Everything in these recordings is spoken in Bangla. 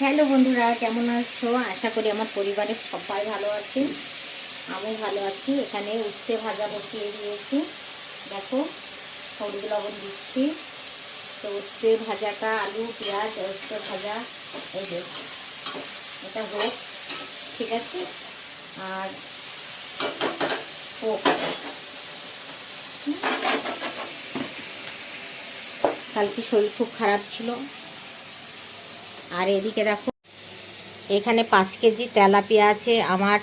হ্যালো বন্ধুরা, কেমন আছো? আশা করি আমার পরিবারের সবাই ভালো আছে। আমি ভালো আছি। এখানে উস্তে ভাজা বসিয়ে দিয়েছি। দেখো, হলুদ লবণ দিচ্ছি। তো উস্তে ভাজাটা আলু, পেঁয়াজ, উস্তে ভাজা, এই যে, এটা হোক, ঠিক আছে? আর হোক কালকে শরীর খুব খারাপ ছিল। আর এদিকে দেখো, এখানে পাঁচ কেজি তেলাপিয়া আছে আমার,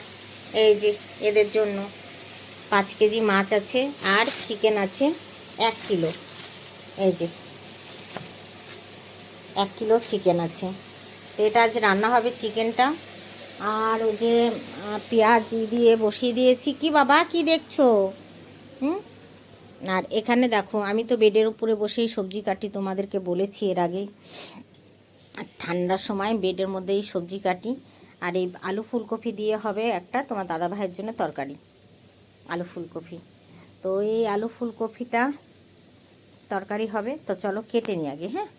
এই যে এদের জন্য। পাঁচ কেজি মাছ আছে আর চিকেন আছে এক কিলো। এই যে, এক কিলো চিকেন আছে। তো এটা আজ রান্না হবে চিকেনটা। আর ওই যে পেঁয়াজ দিয়ে বসিয়ে দিয়েছি। কি বাবা, কি দেখছ? হুম? আর এখানে দেখো, আমি তো বেডের উপরে বসেই সবজি কাটি তোমাদেরকে বলেছি এর আগেই। ঠান্ডার সময় বেডের মধ্যেই সবজি কাটি আর এই আলু ফুলকপি দিয়ে হবে একটা তোমার দাদা ভাইয়ের জন্য তরকারি, আলু ফুলকপি। তো এই আলু ফুলকপিটা তরকারি হবে, তো চলো কেটে নিই আগে হ্যাঁ?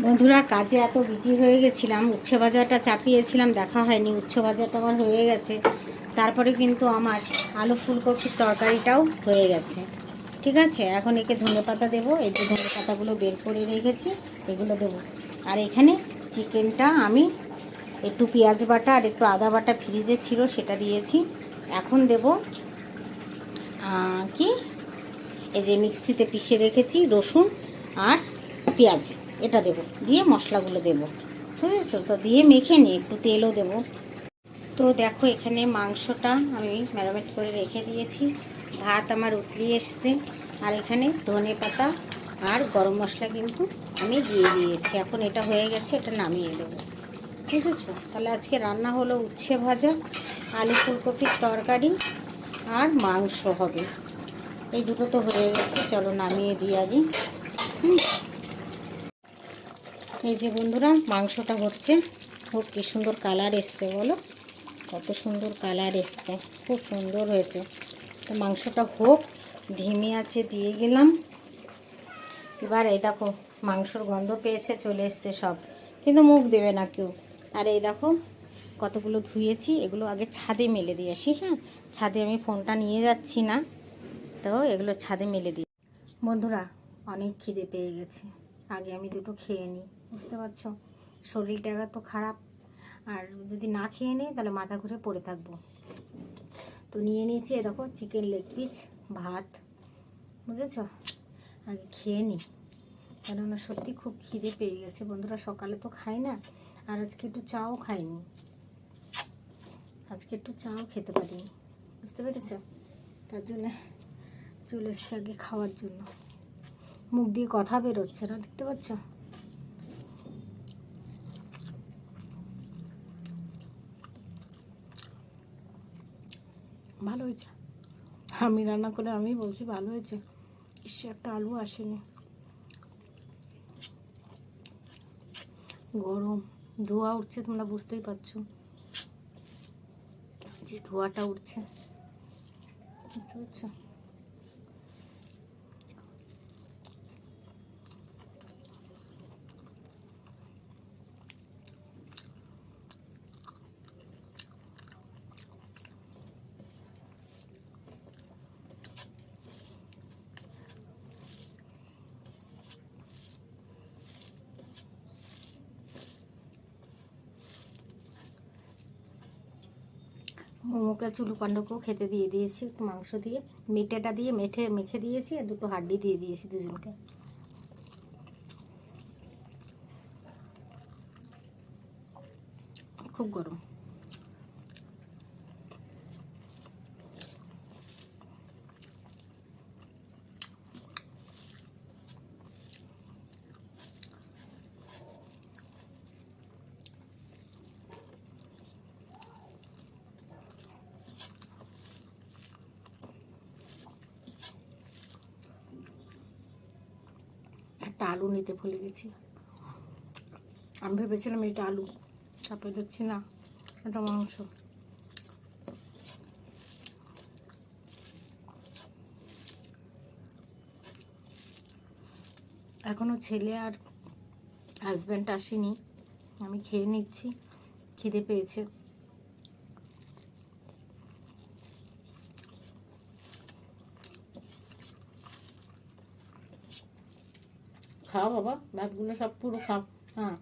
বন্ধুরা, কাজে এত বিজি হয়ে গেছিলাম, উচ্ছে ভাজাটা চাপিয়েছিলাম, দেখা হয়নি, উচ্ছে ভাজাটা আমার হয়ে গেছে। তারপরে কিন্তু আমার আলু ফুলকপির তরকারিটাও হয়ে গেছে। ঠিক আছে? এখন একে ধনে পাতা দেবো, এই যে ধনে পাতাগুলো বের করে রেখেছি, এগুলো দেবো। আর এখানে চিকেনটা আমি একটু পেঁয়াজ বাটা আর একটু আদা বাটা ফ্রিজে ছিল, সেটা দিয়েছি। এখন দেব কি? এই যে মিক্সিতে পিষে রেখেছি রসুন আর পেঁয়াজ, এটা দেব। দিয়ে মশলাগুলো দেব। বুঝেছ? তো দিয়ে মেখে নিই একটু তেলও দেব। তো দেখো, এখানে মাংসটা আমি ম্যারিনেট করে রেখে দিয়েছি। ভাত আমার উতলি এসছে। আর এখানে ধনে পাতা আর গরম মশলা কিন্তু আমি দিয়ে দিয়েছি। এখন এটা হয়ে গেছে, এটা নামিয়ে দেবো বুঝেছ? তাহলে আজকে রান্না হলো উচ্ছে ভাজা, আলু ফুলকপির তরকারি আর মাংস হবে। এই দুটো তো হয়ে গেছে, চলো নামিয়ে দিই আগে। এই যে বন্ধুরা, মাংসটা হচ্ছে। খুব কি সুন্দর কালার এসছে, বলো? কত সুন্দর কালার এসছে, খুব সুন্দর হয়েছে। তো মাংসটা হোক, ধিমে আছে, দিয়ে গেলাম। এবার এই দেখো মাংসর গন্ধ পেয়েছে, চলে এসছে সব। কিন্তু মুখ দেবে না কেউ। আর এই দেখো কতগুলো ধুয়েছি, এগুলো আগে ছাদে মেলে দিয়ে আসি হ্যাঁ? ছাদে আমি ফোনটা নিয়ে যাচ্ছি না, তো এগুলো ছাদে মেলে দিই বন্ধুরা, অনেক খিদে পেয়ে গেছে। আগে আমি দুটো খেয়ে নিই, বুঝতে পারছ? শরীরটা তো খারাপ, আর যদি না খেয়ে নিই, তাহলে মাথা ঘুরে পড়ে থাকব। তো নিয়ে নিয়েছি দেখো, চিকেন লেগ পিস, ভাত, বুঝেছ? আগে খেয়ে নিই কেননা সত্যি খুব খিদে পেয়ে গেছে। বন্ধুরা, সকালে তো খাই না, আর আজকে একটু চাও খাইনি। আজকে একটু চাও খেতে পারিনি। বুঝতে পেরেছ? তার জন্য চলে এসছে আগে খাওয়ার জন্য। মুখ দিয়ে কথা বেরোচ্ছে না, দেখতে পাচ্ছ? ভালো হয়েছে। আমি রান্না করে আমি বলছি ভালো হয়েছে। ইসে, একটা আলু আসেনি। গরম, ধোয়া উঠছে, তোমরা বুঝতেই পারছ। যে ধোয়াটা উঠছে, বুঝতে পারছ? মোমোকে চুলু পাণ্ডকেও খেতে দিয়ে দিয়েছি মাংস দিয়ে, মেটেটা দিয়ে মেঠে, মেখে দিয়েছি আর দুটো হাড্ডি দিয়ে দিয়েছি দুজনকে। খুব গরম। একটা আলু নিতে ভুলে গেছি। আমি ভেবেছিলাম এটা আলু, তারপরে দেখছি না, এটা মাংস। এখনও ছেলে আর হাজব্যান্ড আসেনি, আমি খেয়ে নিচ্ছি, খিদে পেয়েছে। খাও বাবা ভাতগুলো সব পুরো খাও। হ্যাঁ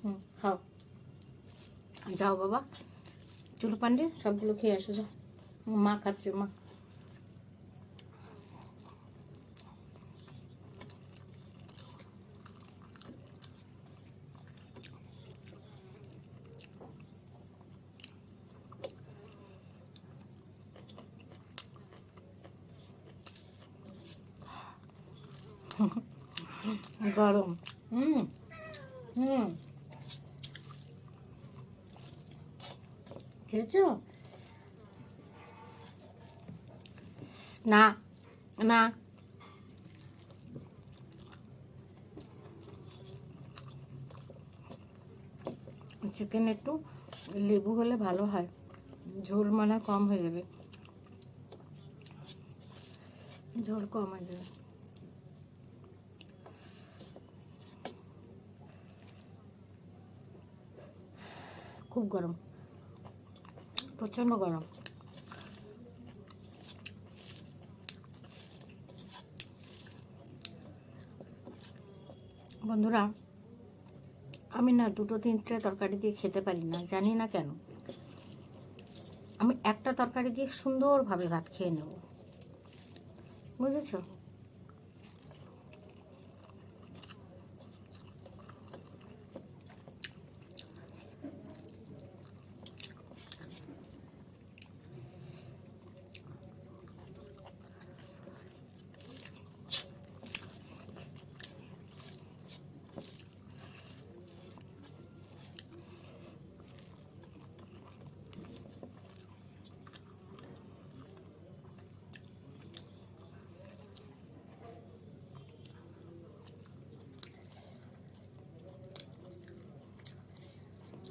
হুম খাও। যাও বাবা। চুলো পান্ডে? সবগুলো খেয়ে আসো যাও। মা খাচ্ছে মা। গরম। হুম হুম। খেয়েছো? না না। চিকেন একটু লেবু হলে ভালো হয়। ঝোল মানে কম হয়ে যাবে। ঝোল কম হয়ে যাবে। খুব গরম। প্রচণ্ড গরম। বন্ধুরা, আমি না দুটো তিনটে তরকারি দিয়ে খেতে পারি না, জানি না কেন। আমি একটা তরকারি দিয়ে সুন্দরভাবে ভাত খেয়ে নেব। বুঝেছ?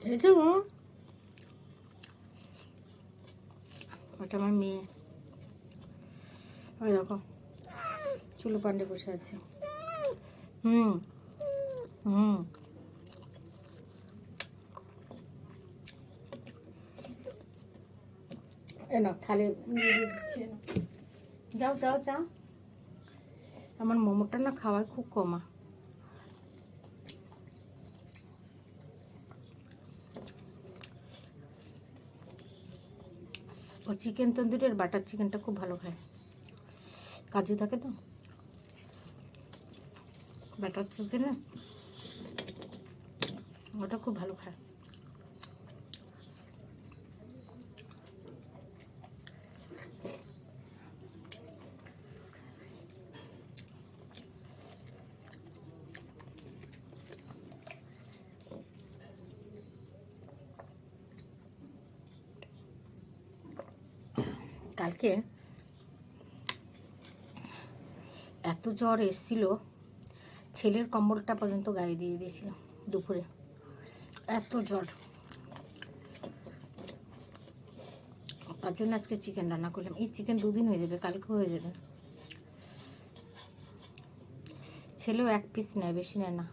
খেয়েছো ওটা আমার মেয়ে ওই পান্ডে বসে হুম হুম না যাও যাও আমার মোমোটা না খাওয়ায় খুব কমা ও চিকেন তন্দুরের বাটার চিকেনটা খুব ভালো খায়। কাজু থাকে তো? বাটার চিকেন ওটা খুব ভালো খায়। কালকে এত জ্বর এসছিল, ছেলের কম্বলটা পর্যন্ত গায়ে দিয়ে দিয়েছিলাম দুপুরে। এত জ্বর। তার জন্য আজকে চিকেন রান্না করলাম। এই চিকেন দুদিন হয়ে যাবে কালকে হয়ে যাবে। ছেলেও এক পিস নেয়, বেশি নেয় না।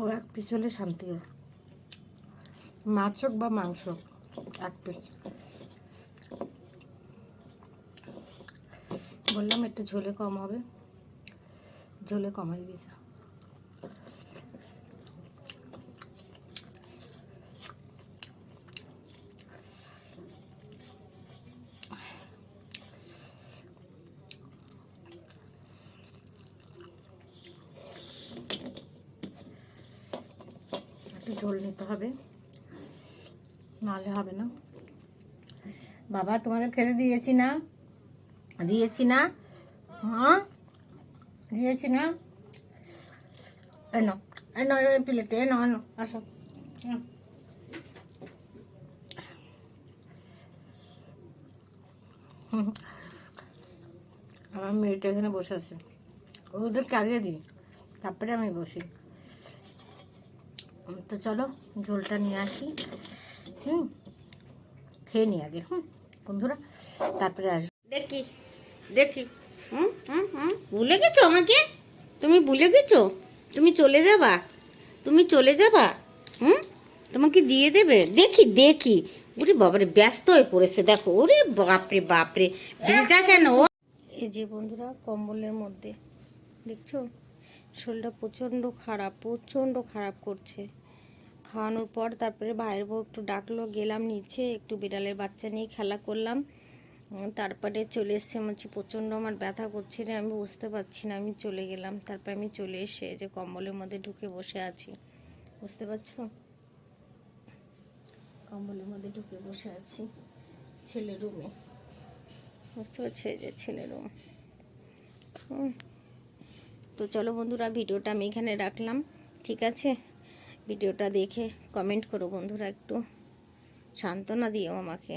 ও এক পিস হলে শান্তি হয়। মাছ হোক বা মাংস হোক, এক পিস বললাম একটু ঝোলে কম হবে। ঝোলে কমাই দিয়েছে ঝোল নিতে হবে। নাহলে হবে না। বাবা, তোমাদের খেতে দিয়েছি না। দিয়েছি না। হ্যাঁ দিয়েছি না। এনো এনো প্লেটে এনো এনো আসো। আমার মেয়েটা এখানে বসে আছে। ওদের কাজে দিই, তারপরে আমি বসি। তো চলো ঝোলটা নিয়ে আসি। হুম? খেয়ে নি আগে হুম? বন্ধুরা তারপরে আসব। দেখি দেখি। হুম হুম হুম। ভুলে গেছো আমাকে? তুমি ভুলে গেছো? তুমি চলে যাবা? তুমি চলে যাবা? হুম? তোমাকে দিয়ে দেবে? দেখি দেখি। ওরে বাবারে ব্যস্ত হয়ে পড়েছে দেখো। ওরে বাপরে বাপরে। ভেজা কেন? ও এই যে বন্ধুরা কম্বলের মধ্যে দেখছ? শরীরটা প্রচণ্ড খারাপ প্রচণ্ড খারাপ করছে। খাওয়ানোর পর তারপরে ভাইয়ের বউ একটু ডাকলো, গেলাম নিচে, একটু বিড়ালের বাচ্চা নিয়ে খেলা করলাম। তারপরে চলে এসছে আমার প্রচণ্ড আমার ব্যথা করছে রে, আমি বুঝতে পারছি না, আমি চলে গেলাম। তারপরে আমি চলে এসে যে কম্বলের মধ্যে ঢুকে বসে আছি। বুঝতে পারছ? কম্বলের মধ্যে ঢুকে বসে আছি ছেলের রুমে বুঝতে পারছ? এই যে ছেলের রুম হুম। তো চলো বন্ধুরা, ভিডিওটা আমি এখানে রাখলাম, ঠিক আছে? ভিডিওটা দেখে কমেন্ট করো বন্ধুরা একটু। সান্ত্বনা দিও আমাকে।